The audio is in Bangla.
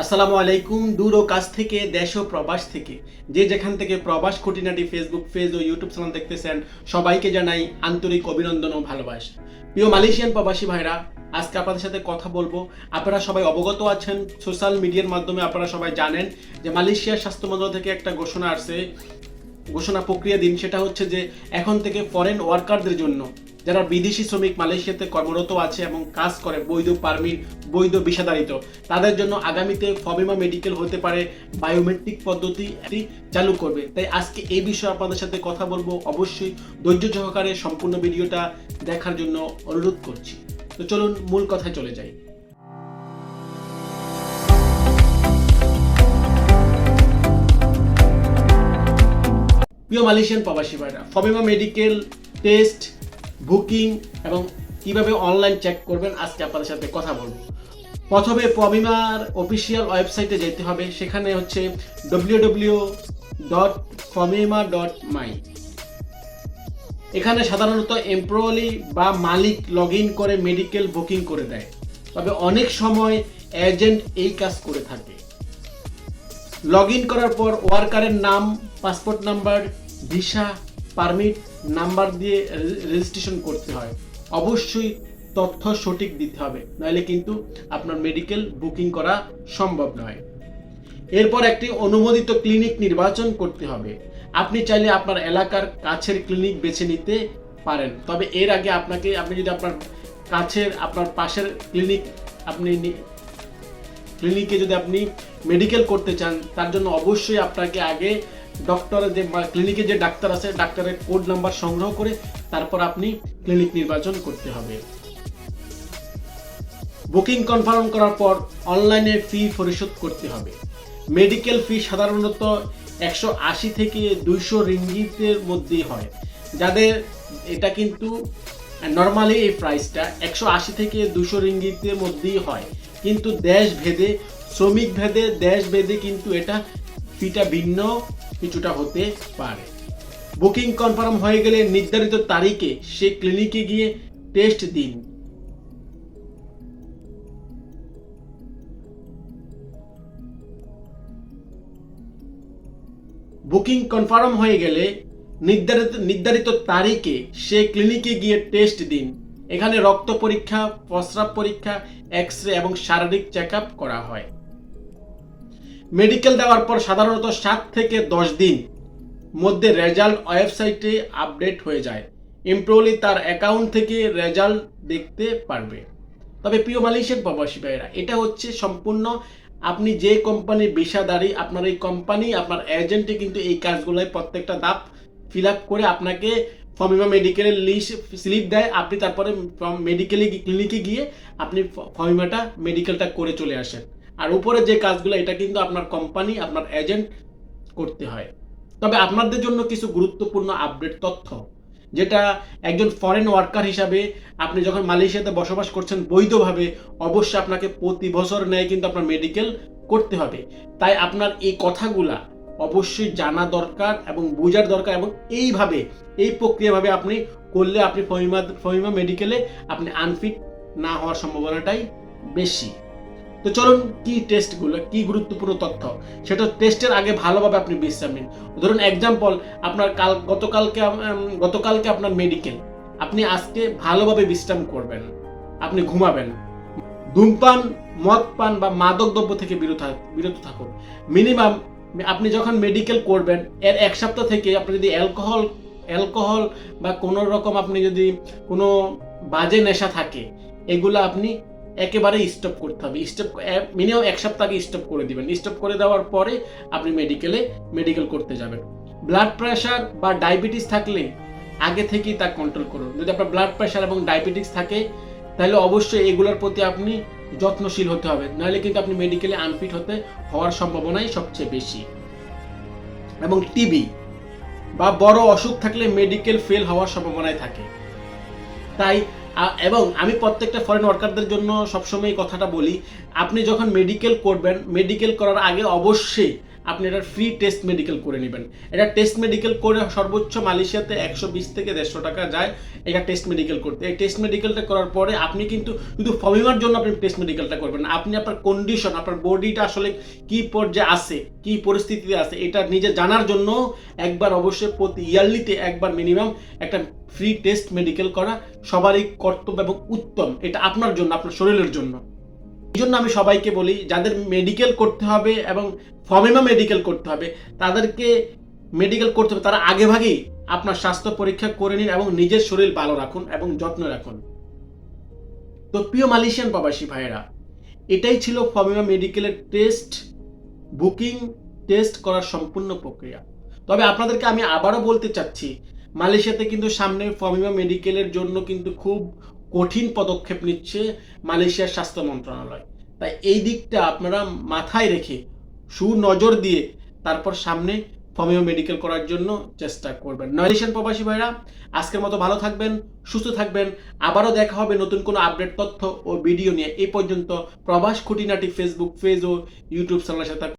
আসসালামু আলাইকুম, দূর ও কাছ থেকে, দেশ ও প্রবাস থেকে। যে যেখান থেকে প্রবাস খুঁটিনাটি ফেসবুক পেজ ও ইউটিউব চ্যানেল দেখতেছেন, সবাইকে জানাই আন্তরিক অভিনন্দন ও ভালোবাসা। প্রিয় মালয়েশিয়ান প্রবাসী ভাইরা, আজকে আপনাদের সাথে কথা বলব। আপনারা সবাই অবগত আছেন সোশ্যাল মিডিয়ার মাধ্যমে আপনারা সবাই জানেন যে মালয়েশিয়ার স্বাস্থ্য মন্ত্রণালয় থেকে একটা ঘোষণা আসছে, ঘোষণা প্রক্রিয়া দিন, সেটা হচ্ছে যে এখন থেকে ফরেন ওয়ার্কারদের জন্য যারা বিদেশি শ্রমিক, মালয়েশিয়াতে কর্মরত আছে এবং কাজ করে, বৈধ পারমিট, বৈধ বিষাদারিত তাদের জন্য আগামীতে ফবিমা মেডিকেল হতে পারে, বায়োমেট্রিক পদ্ধতি চালু করবে। তাই আজকে এই বিষয়ে আপনাদের সাথে কথা বলব। অবশ্যই ধৈর্য সহকারে সম্পূর্ণ ভিডিওটা দেখার জন্য অনুরোধ করছি। তো চলুন মূল কথায় চলে যাই। প্রিয় মালয়েশিয়ান প্রবাসী ভাইরা ফবিমা মেডিকেল টেস্ট বুকিং এবং কীভাবে অনলাইন চেক করবেন, আজকে আপনাদের সাথে কথা বলব। প্রথমে ফবিমার অফিসিয়াল ওয়েবসাইটে যেতে হবে, সেখানে হচ্ছে W W dot FOMEMA dot my এখানে সাধারণত এমপ্লয়ি বা মালিক লগ করে মেডিকেল বুকিং করে দেয়। তবে অনেক সময় এজেন্ট এই কাজ করে থাকে। লগ করার পর ওয়ার্কারের নাম passport number visa permit number দিয়ে রেজিস্ট্রেশন করতে হয়। অবশ্যই তথ্য সঠিক দিতে হবে, নাহলে কিন্তু আপনার মেডিকেল বুকিং করা সম্ভব নয়। এরপর একটি অনুমোদিত ক্লিনিক নির্বাচন করতে হবে। আপনি চাইলে আপনার এলাকার কাছের ক্লিনিক বেছে নিতে পারেন। তবে এর আগে আপনাকে, আপনি যদি আপনার কাছের, আপনার পাশের ক্লিনিক আপনি ক্লিনিকে যদি আপনি মেডিকেল করতে চান, তার জন্য অবশ্যই আপনাকে আগে ডক্টরের যে ক্লিনিকে যে ডাক্তার আছে, ডাক্তারের কোড নাম্বার সংগ্রহ করে তারপর আপনি ক্লিনিক নির্বাচন করতে হবে। বুকিং কনফার্ম করার পর অনলাইনে ফি পরিশোধ করতে হবে। মেডিকেল ফি সাধারণত একশো আশি থেকে দুইশো রিঙ্গিতের মধ্যেই হয়। যাদের এটা কিন্তু নর্মালি এই প্রাইসটা একশো আশি থেকে দুশো রিঙ্গিতের মধ্যেই হয়। কিন্তু দেশ ভেদে শ্রমিক ভেদে দেশ ভেদে কিন্তু এটা ফিটা ভিন্ন। কিছুটা হতে পারে। বুকিং কনফার্ম হয়ে গেলে নির্ধারিত তারিখে সে ক্লিনিকে গিয়ে টেস্ট দিন। বুকিং কনফার্ম হয়ে গেলে নির্ধারিত নির্ধারিত তারিখে সে ক্লিনিকে গিয়ে টেস্ট দিন। এখানে রক্ত পরীক্ষা, প্রস্রাব পরীক্ষা এক্স রে এবং শারীরিক চেক করা হয়। মেডিকেল দেওয়ার পর সাধারণত সাত থেকে দশ দিন মধ্যে রেজাল্ট ওয়েবসাইটে আপডেট হয়ে যায়। এমপ্লয়ি তার অ্যাকাউন্ট থেকে রেজাল্ট দেখতে পারবে। তবে প্রিয় মালয়েশিয়ান প্রবাসী ভাইয়েরা, এটা হচ্ছে সম্পূর্ণ আপনি যে কোম্পানির বিষাদারি আপনার এই কোম্পানি, আপনার এজেন্টে কিন্তু এই কাজগুলোয় প্রত্যেকটা ধাপ ফিল আপ করে আপনাকে ফমিমা মেডিকেলের লিস্ট স্লিপ দেয়। আপনি তারপরে মেডিকেলে ক্লিনিকে গিয়ে আপনি ফমিমাটা মেডিকেলটা করে চলে আসেন। আর উপরে যে কাজগুলো, এটা কিন্তু আপনার কোম্পানি আপনার এজেন্ট করতে হয়। তবে আপনাদের জন্য কিছু গুরুত্বপূর্ণ আপডেট তথ্য, যেটা একজন ফরেন ওয়ার্কার হিসাবে আপনি যখন মালয়েশিয়াতে বসবাস করছেন বৈধভাবে, অবশ্যই আপনাকে প্রতি বছর নেয় কিন্তু আপনার মেডিকেল করতে হবে। তাই আপনার এই কথাগুলা অবশ্যই জানা দরকার এবং বোঝার দরকার এবং এইভাবে, এই প্রক্রিয়াভাবে আপনি করলে আপনি ফহিমা ফহিমা মেডিকেলে আপনি আনফিট না হওয়ার সম্ভাবনাটাই বেশি। তো চলুন, কি টেস্টগুলো কি গুরুত্বপূর্ণ তথ্য? সেটা টেস্টের আগে ভালোভাবে আপনি বিশ্রাম নিন। ধরুন এক্সাম্পল আপনার কাল, গতকালকে গতকালকে আপনার মেডিকেল আপনি আজকে ভালোভাবে বিশ্রাম করবেন। আপনি ঘুমাবেন। ধূমপান, মদ পান বা মাদক দ্রব্য থেকে বিরত বিরত থাকুন। মিনিমাম আপনি যখন মেডিকেল করবেন, এর এক সপ্তাহ থেকে আপনি যদি অ্যালকোহল অ্যালকোহল বা কোনো রকম আপনি যদি কোনো বাজে নেশা থাকে, এগুলো আপনি একেবারে স্টপ করতে হবে। স্টপ মিনিমাম এক সপ্তাহ আগে স্টপ করে দিবেন। স্টপ করে দেওয়ার পরে আপনি মেডিকেলে মেডিকেল করতে যাবেন। ব্লাড প্রেশার বা ডায়াবেটিস থাকলে আগে থেকেই তা কন্ট্রোল করুন। যদি আপনার ব্লাড প্রেশার এবং ডায়াবেটিস থাকে, তাহলে অবশ্যই এগুলোর প্রতি আপনি যত্নশীল হতে হবে। নাহলে কিন্তু আপনি মেডিকেলে আনফিট হতে হওয়ার সম্ভাবনাই সবচেয়ে বেশি। এবং টিবি বা বড় অসুখ থাকলে মেডিকেল ফেল হওয়ার সম্ভাবনায় থাকে। তাই এবং আমি প্রত্যেকটা ফরেন ওয়ার্কারদের জন্য সবসময় কথাটা বলি, আপনি যখন মেডিকেল করবেন মেডিকেল করার আগে অবশ্যই আপনি এটা ফ্রি টেস্ট মেডিকেল করে নেবেন। এটা টেস্ট মেডিকেল করে সর্বোচ্চ মালয়েশিয়াতে একশো বিশ থেকে দেড়শো টাকা যায় এটা টেস্ট মেডিকেল করতে। এই টেস্ট মেডিকেলটা করার পরে আপনি কিন্তু শুধু ফমিমার জন্য আপনি টেস্ট মেডিকেলটা করবেন। আপনি আপনার কন্ডিশন আপনার বডিটা আসলে কি পর্যায়ে আছে, কি পরিস্থিতিতে আছে, এটা নিজে জানার জন্য একবার অবশ্যই প্রতি ইয়ারলিতে একবার মিনিমাম একটা ফ্রি টেস্ট মেডিকেল করা সবারই কর্তব্য এবং উত্তম। এটা আপনার জন্য, আপনার শরীরের জন্য। এই জন্য আমি সবাইকে বলি, যাদের মেডিকেল করতে হবে এবং ফমিমা মেডিকেল করতে হবে, তাদেরকে মেডিকেল করতে হবে। তারা আগে ভাগেই আপনার স্বাস্থ্য পরীক্ষা করে নিন এবং নিজের শরীর ভালো রাখুন এবং যত্ন রাখুন। তো প্রিয় মালয়েশিয়ান প্রবাসী ভাইয়েরা, এটাই ছিল ফমিমা মেডিকেলের টেস্ট বুকিং টেস্ট করার সম্পূর্ণ প্রক্রিয়া। তবে আপনাদেরকে আমি আবারও বলতে চাচ্ছি, মালয়েশিয়াতে কিন্তু সামনে ফমিমা মেডিকেলের জন্য কিন্তু খুব কঠিন পদক্ষেপ নিচ্ছে মালয়েশিয়ার স্বাস্থ্য মন্ত্রণালয়। তাই এই দিকটা আপনারা মাথায় রেখে সুনজর দিয়ে তারপর সামনে ফমিও মেডিকেল করার জন্য চেষ্টা করবেন। নয়দেশন প্রবাসী ভাইরা, আজকের মতো ভালো থাকবেন, সুস্থ থাকবেন। আবারও দেখা হবে নতুন কোনো আপডেট তথ্য ও ভিডিও নিয়ে। এই পর্যন্ত প্রবাস খুঁটিনাটি ফেসবুক পেজ ও ইউটিউব চ্যানেলের সাথে